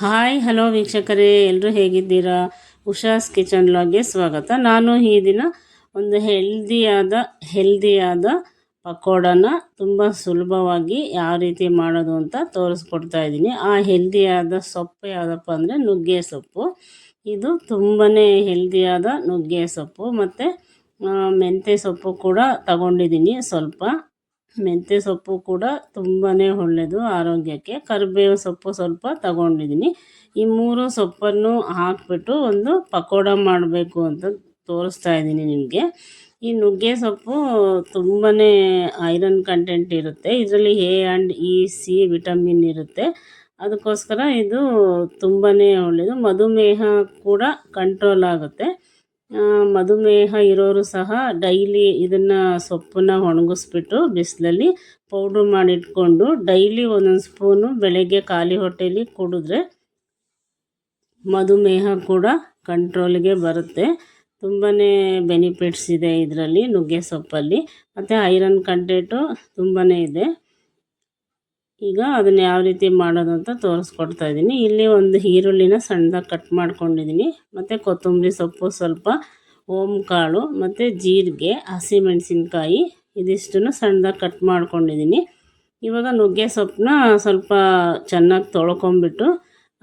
Hi, hello ವೀಕ್ಷಕರೇ ಎಲ್ಲರೂ ಹೇಗಿದ್ದೀರಾ? ಉಷಾಸ್ ಕಿಚನ್ ಲಾಗ್ಗೆ ಸ್ವಾಗತ. ನಾನು ಈ ದಿನ ಒಂದು ಹೆಲ್ದಿಯಾದ ಹೆಲ್ದಿಯಾದ ಪಕೋಡನ ತುಂಬ ಸುಲಭವಾಗಿ ಯಾವ ರೀತಿ ಮಾಡೋದು ಅಂತ ತೋರಿಸ್ಕೊಡ್ತಾ ಇದ್ದೀನಿ. ಆ ಹೆಲ್ದಿಯಾದ ಸೊಪ್ಪು ಯಾವುದಪ್ಪ ಅಂದರೆ ನುಗ್ಗೆ ಸೊಪ್ಪು. ಇದು ತುಂಬಾ ಹೆಲ್ದಿಯಾದ ನುಗ್ಗೆ ಸೊಪ್ಪು. ಮತ್ತು ಮೆಂತ್ಯ ಸೊಪ್ಪು ಕೂಡ ತಗೊಂಡಿದ್ದೀನಿ ಸ್ವಲ್ಪ. ಮೆಂತ್ಯ ಸೊಪ್ಪು ಕೂಡ ತುಂಬಾ ಒಳ್ಳೆಯದು ಆರೋಗ್ಯಕ್ಕೆ. ಕರಿಬೇವು ಸೊಪ್ಪು ಸ್ವಲ್ಪ ತಗೊಂಡಿದ್ದೀನಿ. ಈ ಮೂರು ಸೊಪ್ಪನ್ನು ಹಾಕಿಬಿಟ್ಟು ಒಂದು ಪಕೋಡ ಮಾಡಬೇಕು ಅಂತ ತೋರಿಸ್ತಾ ಇದ್ದೀನಿ ನಿಮಗೆ. ಈ ನುಗ್ಗೆ ಸೊಪ್ಪು ತುಂಬಾ ಐರನ್ ಕಂಟೆಂಟ್ ಇರುತ್ತೆ. ಇದರಲ್ಲಿ A and E, C vitamin ಇರುತ್ತೆ. ಅದಕ್ಕೋಸ್ಕರ ಇದು ತುಂಬಾ ಒಳ್ಳೆಯದು ಮಧುಮೇಹ ಕೂಡ ಕಂಟ್ರೋಲ್ ಆಗುತ್ತೆ. ಮಧುಮೇಹ ಇರೋರು ಸಹ ಡೈಲಿ ಇದನ್ನು ಸೊಪ್ಪನ್ನು ಒಣಗಿಸ್ಬಿಟ್ಟು ಬಿಸಿಲಲ್ಲಿ ಪೌಡ್ರ್ ಮಾಡಿಟ್ಕೊಂಡು ಡೈಲಿ ಒಂದೊಂದು ಸ್ಪೂನು ಬೆಳಗ್ಗೆ ಖಾಲಿ ಹೊಟ್ಟೆಯಲ್ಲಿ ಕುಡಿದ್ರೆ ಮಧುಮೇಹ ಕೂಡ ಕಂಟ್ರೋಲ್ಗೆ ಬರುತ್ತೆ. ತುಂಬಾ ಬೆನಿಫಿಟ್ಸ್ ಇದೆ ಇದರಲ್ಲಿ ನುಗ್ಗೆ ಸೊಪ್ಪಲ್ಲಿ. ಮತ್ತು ಐರನ್ ಕಂಟೆಂಟು ತುಂಬಾ ಇದೆ. ಈಗ ಅದನ್ನು ಯಾವ ರೀತಿ ಮಾಡೋದು ಅಂತ ತೋರಿಸ್ಕೊಡ್ತಾ ಇದ್ದೀನಿ. ಇಲ್ಲಿ ಒಂದು ಈರುಳ್ಳಿನ ಸಣ್ಣದಾಗಿ ಕಟ್ ಮಾಡ್ಕೊಂಡಿದ್ದೀನಿ. ಮತ್ತು ಕೊತ್ತಂಬರಿ ಸೊಪ್ಪು ಸ್ವಲ್ಪ, ಓಮ್ ಕಾಳು, ಮತ್ತು ಜೀರಿಗೆ, ಹಸಿಮೆಣಸಿನ್ಕಾಯಿ ಇದಿಷ್ಟನ್ನು ಸಣ್ಣದಾಗಿ ಕಟ್ ಮಾಡ್ಕೊಂಡಿದ್ದೀನಿ. ಇವಾಗ ನುಗ್ಗೆ ಸೊಪ್ಪನ್ನ ಸ್ವಲ್ಪ ಚೆನ್ನಾಗಿ ತೊಳ್ಕೊಂಬಿಟ್ಟು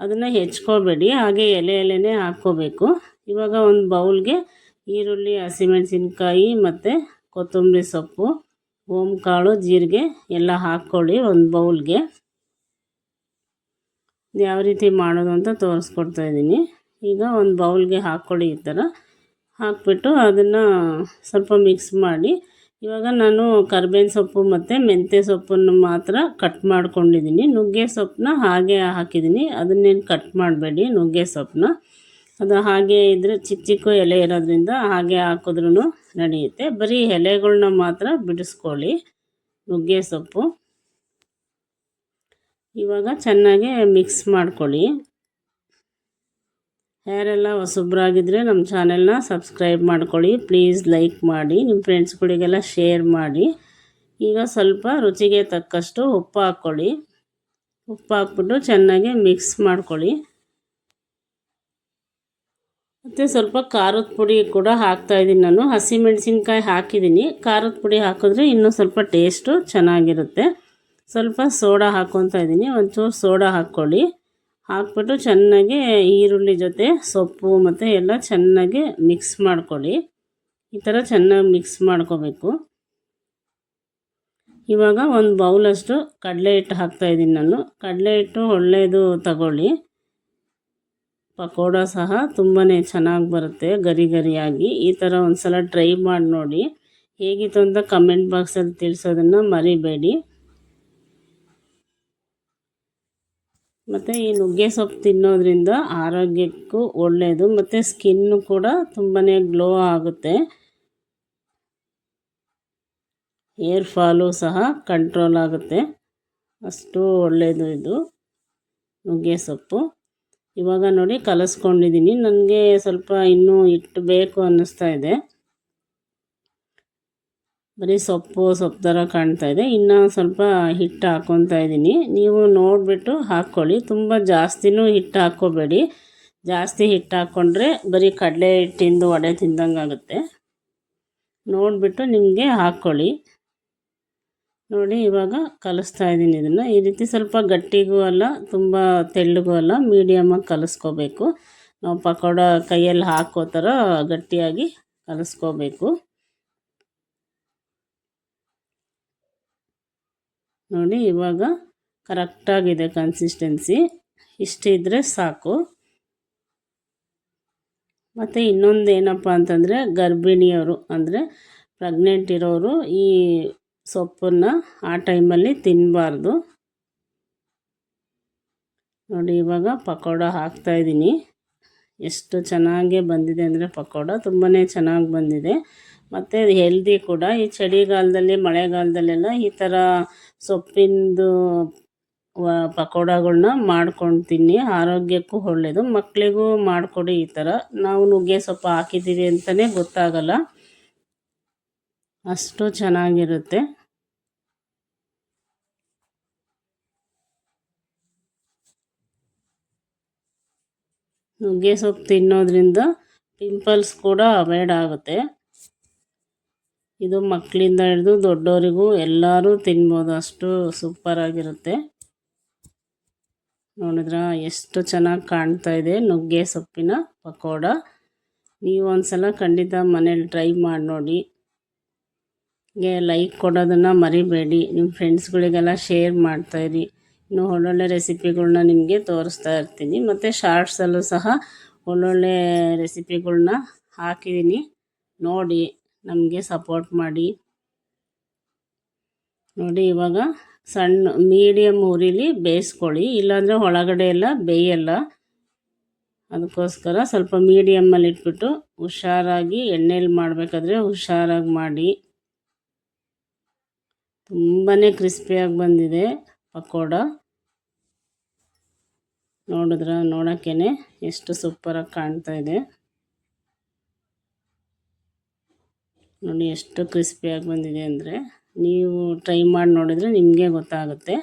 ಅದನ್ನು ಹೆಚ್ಕೋಬೇಡಿ. ಹಾಗೆ ಎಲೆ ಎಲೆನೇ ಹಾಕ್ಕೋಬೇಕು. ಇವಾಗ ಒಂದು ಬೌಲ್ಗೆ ಈರುಳ್ಳಿ, ಹಸಿಮೆಣಸಿನ್ಕಾಯಿ ಮತ್ತು ಕೊತ್ತಂಬರಿ ಸೊಪ್ಪು ಓಮ್ ಕಾಳು, ಜೀರಿಗೆ ಎಲ್ಲ ಹಾಕ್ಕೊಳ್ಳಿ ಒಂದು ಬೌಲ್ಗೆ. ಯಾವ ರೀತಿ ಮಾಡೋದು ಅಂತ ತೋರಿಸ್ಕೊಡ್ತಾ ಇದ್ದೀನಿ. ಈಗ ಒಂದು ಬೌಲ್ಗೆ ಹಾಕ್ಕೊಳ್ಳಿ ಈ ಥರ ಹಾಕ್ಬಿಟ್ಟು ಅದನ್ನು ಸ್ವಲ್ಪ ಮಿಕ್ಸ್ ಮಾಡಿ, ಇವಾಗ ನಾನು ಕರ್ಬೇವಿನ ಸೊಪ್ಪು ಮತ್ತು ಮೆಂತ್ಯ ಸೊಪ್ಪನ್ನು ಮಾತ್ರ ಕಟ್ ಮಾಡ್ಕೊಂಡಿದ್ದೀನಿ. ನುಗ್ಗೆ ಸೊಪ್ಪನ್ನ ಹಾಗೆ ಹಾಕಿದ್ದೀನಿ. ಅದನ್ನೇನು ಕಟ್ ಮಾಡಬೇಡಿ ನುಗ್ಗೆ ಸೊಪ್ಪನ್ನ. ಅದು ಹಾಗೆ ಇದ್ರೆ ಚಿಕ್ಕ ಚಿಕ್ಕ ಎಲೆ ಇರೋದ್ರಿಂದ ಹಾಗೆ ಹಾಕಿದ್ರೂ ನಡೆಯುತ್ತೆ. ಬರೀ ಎಲೆಗಳ್ನ ಮಾತ್ರ ಬಿಡಿಸ್ಕೊಳ್ಳಿ. ನುಗ್ಗೆ ಸೊಪ್ಪು. ಇವಾಗ ಚೆನ್ನಾಗಿ ಮಿಕ್ಸ್ ಮಾಡ್ಕೊಳ್ಳಿ. ಯಾರೆಲ್ಲ ಹೊಸಬ್ರಾಗಿದ್ದರೆ ನಮ್ಮ ಚಾನೆಲ್ನ ಸಬ್ಸ್ಕ್ರೈಬ್ ಮಾಡ್ಕೊಳ್ಳಿ. ಪ್ಲೀಸ್ ಲೈಕ್ ಮಾಡಿ, ನಿಮ್ಮ ಫ್ರೆಂಡ್ಸ್ಗಳಿಗೆಲ್ಲ ಶೇರ್ ಮಾಡಿ. ಈಗ ಸ್ವಲ್ಪ ರುಚಿಗೆ ತಕ್ಕಷ್ಟು ಉಪ್ಪು ಹಾಕ್ಕೊಳ್ಳಿ. ಉಪ್ಪು ಹಾಕ್ಬಿಟ್ಟು ಚೆನ್ನಾಗಿ ಮಿಕ್ಸ್ ಮಾಡ್ಕೊಳ್ಳಿ. ಮತ್ತು ಸ್ವಲ್ಪ ಖಾರದ ಪುಡಿ ಕೂಡ ಹಾಕ್ತಾಯಿದ್ದೀನಿ ನಾನು. ಹಸಿಮೆಣಸಿನ್ಕಾಯಿ ಹಾಕಿದ್ದೀನಿ. ಖಾರದ ಪುಡಿ ಹಾಕಿದ್ರೆ ಇನ್ನೂ ಸ್ವಲ್ಪ ಟೇಸ್ಟು ಚೆನ್ನಾಗಿರುತ್ತೆ. ಸ್ವಲ್ಪ ಸೋಡಾ ಹಾಕ್ಕೊತಾ ಇದ್ದೀನಿ. ಒಂಚೂರು ಸೋಡಾ ಹಾಕ್ಕೊಳ್ಳಿ. ಹಾಕ್ಬಿಟ್ಟು ಚೆನ್ನಾಗಿ ಈರುಳ್ಳಿ ಜೊತೆ, ಸೊಪ್ಪು ಮತ್ತು ಎಲ್ಲ ಚೆನ್ನಾಗಿ ಮಿಕ್ಸ್ ಮಾಡ್ಕೊಳ್ಳಿ. ಈ ಥರ ಚೆನ್ನಾಗಿ ಮಿಕ್ಸ್ ಮಾಡ್ಕೋಬೇಕು. ಇವಾಗ ಒಂದು ಬೌಲಷ್ಟು ಕಡಲೆ ಹಿಟ್ಟು ಹಾಕ್ತಾಯಿದ್ದೀನಿ ನಾನು. ಕಡಲೆ ಹಿಟ್ಟು ಒಳ್ಳೆಯದು ತಗೊಳ್ಳಿ. ಪಕೋಡ ಸಹ ತುಂಬಾ ಚೆನ್ನಾಗಿ ಬರುತ್ತೆ, ಗರಿ ಗರಿಯಾಗಿ. ಈ ಥರ ಒಂದು ಸಲ ಟ್ರೈ ಮಾಡಿ ನೋಡಿ. ಹೇಗಿತ್ತು ಅಂತ ಕಮೆಂಟ್ ಬಾಕ್ಸಲ್ಲಿ ತಿಳಿಸೋದನ್ನು ಮರಿಬೇಡಿ. ಮತ್ತು ಈ ನುಗ್ಗೆ ಸೊಪ್ಪು ತಿನ್ನೋದ್ರಿಂದ ಆರೋಗ್ಯಕ್ಕೂ ಒಳ್ಳೆಯದು ಮತ್ತು ಸ್ಕಿನ್ನು ಕೂಡ ತುಂಬಾ ಗ್ಲೋ ಆಗುತ್ತೆ. ಏರ್ ಫಾಲು ಸಹ ಕಂಟ್ರೋಲ್ ಆಗುತ್ತೆ. ಅಷ್ಟು ಒಳ್ಳೆಯದು ಇದು ನುಗ್ಗೆ ಸೊಪ್ಪು. ಇವಾಗ ನೋಡಿ ಕಲಸ್ಕೊಂಡಿದ್ದೀನಿ. ನನಗೆ ಸ್ವಲ್ಪ ಇನ್ನೂ ಹಿಟ್ಟು ಬೇಕು ಅನ್ನಿಸ್ತಾ ಇದೆ. ಬರೀ ಸೊಪ್ಪು ಸೊಪ್ಪು ಥರ ಕಾಣ್ತಾ ಇದೆ. ಇನ್ನೂ ಸ್ವಲ್ಪ ಹಿಟ್ಟು ಹಾಕ್ಕೊತಾ ಇದ್ದೀನಿ ನೀವು ನೋಡಿಬಿಟ್ಟು ಹಾಕ್ಕೊಳ್ಳಿ. ತುಂಬ ಜಾಸ್ತಿನೂ ಹಿಟ್ಟು ಹಾಕ್ಕೋಬೇಡಿ. ಜಾಸ್ತಿ ಹಿಟ್ಟು ಹಾಕ್ಕೊಂಡ್ರೆ ಬರೀ ಕಡಲೆ ಹಿಟ್ಟಿಂದು ವಡೆ ತಿಂದಂಗೆ ಆಗುತ್ತೆ ನೋಡಿಬಿಟ್ಟು ನಿಮಗೆ ಹಾಕ್ಕೊಳ್ಳಿ. ನೋಡಿ, ಇವಾಗ ಕಲಿಸ್ತಾ ಇದ್ದೀನಿ ಇದನ್ನು. ಈ ರೀತಿ ಸ್ವಲ್ಪ ಗಟ್ಟಿಗೂ ಅಲ್ಲ, ತುಂಬ ತೆಳ್ಳಗೂ ಅಲ್ಲ ಮೀಡಿಯಮಾಗಿ ಕಲಿಸ್ಕೋಬೇಕು. ನಾವು ಪಕೋಡ ಕೈಯಲ್ಲಿ ಹಾಕೋ ಥರ ಗಟ್ಟಿಯಾಗಿ ಕಲಿಸ್ಕೋಬೇಕು. ನೋಡಿ, ಇವಾಗ ಕರೆಕ್ಟಾಗಿದೆ ಕನ್ಸಿಸ್ಟೆನ್ಸಿ ಇಷ್ಟಿದ್ರೆ ಸಾಕು. ಮತ್ತು ಇನ್ನೊಂದು ಏನಪ್ಪ ಅಂತಂದರೆ ಗರ್ಭಿಣಿಯವರು ಅಂದರೆ ಪ್ರೆಗ್ನೆಂಟ್ ಇರೋರು ಈ ಸೊಪ್ಪನ್ನು ಆ ಟೈಮಲ್ಲಿ ತಿನ್ನಬಾರ್ದು ನೋಡಿ, ಇವಾಗ ಪಕೋಡ ಹಾಕ್ತಾಯಿದ್ದೀನಿ ಎಷ್ಟು ಚೆನ್ನಾಗೇ ಬಂದಿದೆ ಅಂದರೆ ಪಕೋಡ ತುಂಬಾ ಚೆನ್ನಾಗಿ ಬಂದಿದೆ. ಮತ್ತು ಹೆಲ್ದಿ ಕೂಡ. ಈ ಚಳಿಗಾಲದಲ್ಲಿ, ಮಳೆಗಾಲದಲ್ಲೆಲ್ಲ ಈ ಥರ ಸೊಪ್ಪಿಂದು ಪಕೋಡಗಳನ್ನ ಮಾಡ್ಕೊಂಡು ತಿನ್ನಿ. ಆರೋಗ್ಯಕ್ಕೂ ಒಳ್ಳೆಯದು ಮಕ್ಕಳಿಗೂ ಮಾಡಿಕೊಡಿ ಈ ಥರ ನಾವು ನುಗ್ಗೆ ಸೊಪ್ಪು ಹಾಕಿದ್ದೀವಿ ಅಂತಲೇ ಗೊತ್ತಾಗಲ್ಲ. ಅಷ್ಟು ಚೆನ್ನಾಗಿರುತ್ತೆ. ನುಗ್ಗೆ ಸೊಪ್ಪು ತಿನ್ನೋದ್ರಿಂದ ಪಿಂಪಲ್ಸ್ ಕೂಡ ಅವಾಯ್ಡ್ ಆಗುತ್ತೆ. ಇದು ಮಕ್ಕಳಿಂದ ಹಿಡಿದು ದೊಡ್ಡವರಿಗೂ ಎಲ್ಲರೂ ತಿನ್ಬೋದು. ಅಷ್ಟು ಸೂಪರಾಗಿರುತ್ತೆ ನೋಡಿದ್ರ, ಎಷ್ಟು ಚೆನ್ನಾಗಿ ಕಾಣ್ತಾ ಇದೆ ನುಗ್ಗೆ ಸೊಪ್ಪಿನ ಪಕೋಡ. ನೀವು ಒಂದ್ಸಲ ಖಂಡಿತ ಮನೇಲಿ ಟ್ರೈ ಮಾಡಿ ನೋಡಿ. ಲೈಕ್ ಕೊಡೋದನ್ನು ಮರಿಬೇಡಿ. ನಿಮ್ಮ ಫ್ರೆಂಡ್ಸ್ಗಳಿಗೆಲ್ಲ ಶೇರ್ ಮಾಡ್ತಾಯಿರಿ ಇನ್ನು ಒಳ್ಳೊಳ್ಳೆ ರೆಸಿಪಿಗಳನ್ನ ನಿಮಗೆ ತೋರಿಸ್ತಾ ಇರ್ತೀನಿ. ಮತ್ತು ಶಾರ್ಟ್ಸಲ್ಲೂ ಸಹ ಒಳ್ಳೊಳ್ಳೆ ರೆಸಿಪಿಗಳನ್ನ ಹಾಕಿದ್ದೀನಿ ನೋಡಿ, ನಮಗೆ ಸಪೋರ್ಟ್ ಮಾಡಿ. ನೋಡಿ, ಇವಾಗ ಸಣ್ಣ ಮೀಡಿಯಮ್ ಉರಿಲಿ ಬೇಯಿಸ್ಕೊಳ್ಳಿ. ಇಲ್ಲಾಂದರೆ ಒಳಗಡೆ ಎಲ್ಲ ಬೇಯಲ್ಲ. ಅದಕ್ಕೋಸ್ಕರ ಸ್ವಲ್ಪ ಮೀಡಿಯಮ್ಮಲ್ಲಿ ಇಟ್ಬಿಟ್ಟು ಹುಷಾರಾಗಿ ಎಣ್ಣೆಲಿ ಮಾಡಬೇಕಾದ್ರೆ ಹುಷಾರಾಗಿ ಮಾಡಿ. ತುಂಬಾ ಕ್ರಿಸ್ಪಿಯಾಗಿ ಬಂದಿದೆ. ಪಕೋಡ. ನೋಡಿದ್ರೆ ನೋಡೋಕ್ಕೇ ಎಷ್ಟು ಸೂಪರಾಗಿ ಕಾಣ್ತಾ ಇದೆ. ನೋಡಿ ಎಷ್ಟು ಕ್ರಿಸ್ಪಿಯಾಗಿ ಬಂದಿದೆ ಅಂದರೆ ನೀವು ಟ್ರೈ ಮಾಡಿ ನೋಡಿದರೆ ನಿಮಗೆ ಗೊತ್ತಾಗುತ್ತೆ.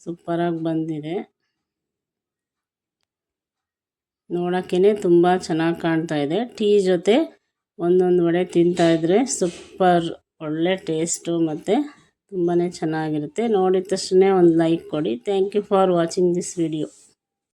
ಸೂಪರಾಗಿ ಬಂದಿದೆ. ನೋಡೋಕ್ಕೇ ತುಂಬ ಚೆನ್ನಾಗಿ ಕಾಣ್ತಾ ಇದೆ. ಟೀ ಜೊತೆ ಒಂದೊಂದು ವಡೆ ತಿಂತಾಯಿದ್ರೆ ಸೂಪರ್ ಒಳ್ಳೆ ಟೇಸ್ಟು ಮತ್ತು ತುಂಬಾ ಚೆನ್ನಾಗಿರುತ್ತೆ. ನೋಡಿದ ತಕ್ಷಣ ಒಂದು ಲೈಕ್ ಕೊಡಿ. Thank you for watching this video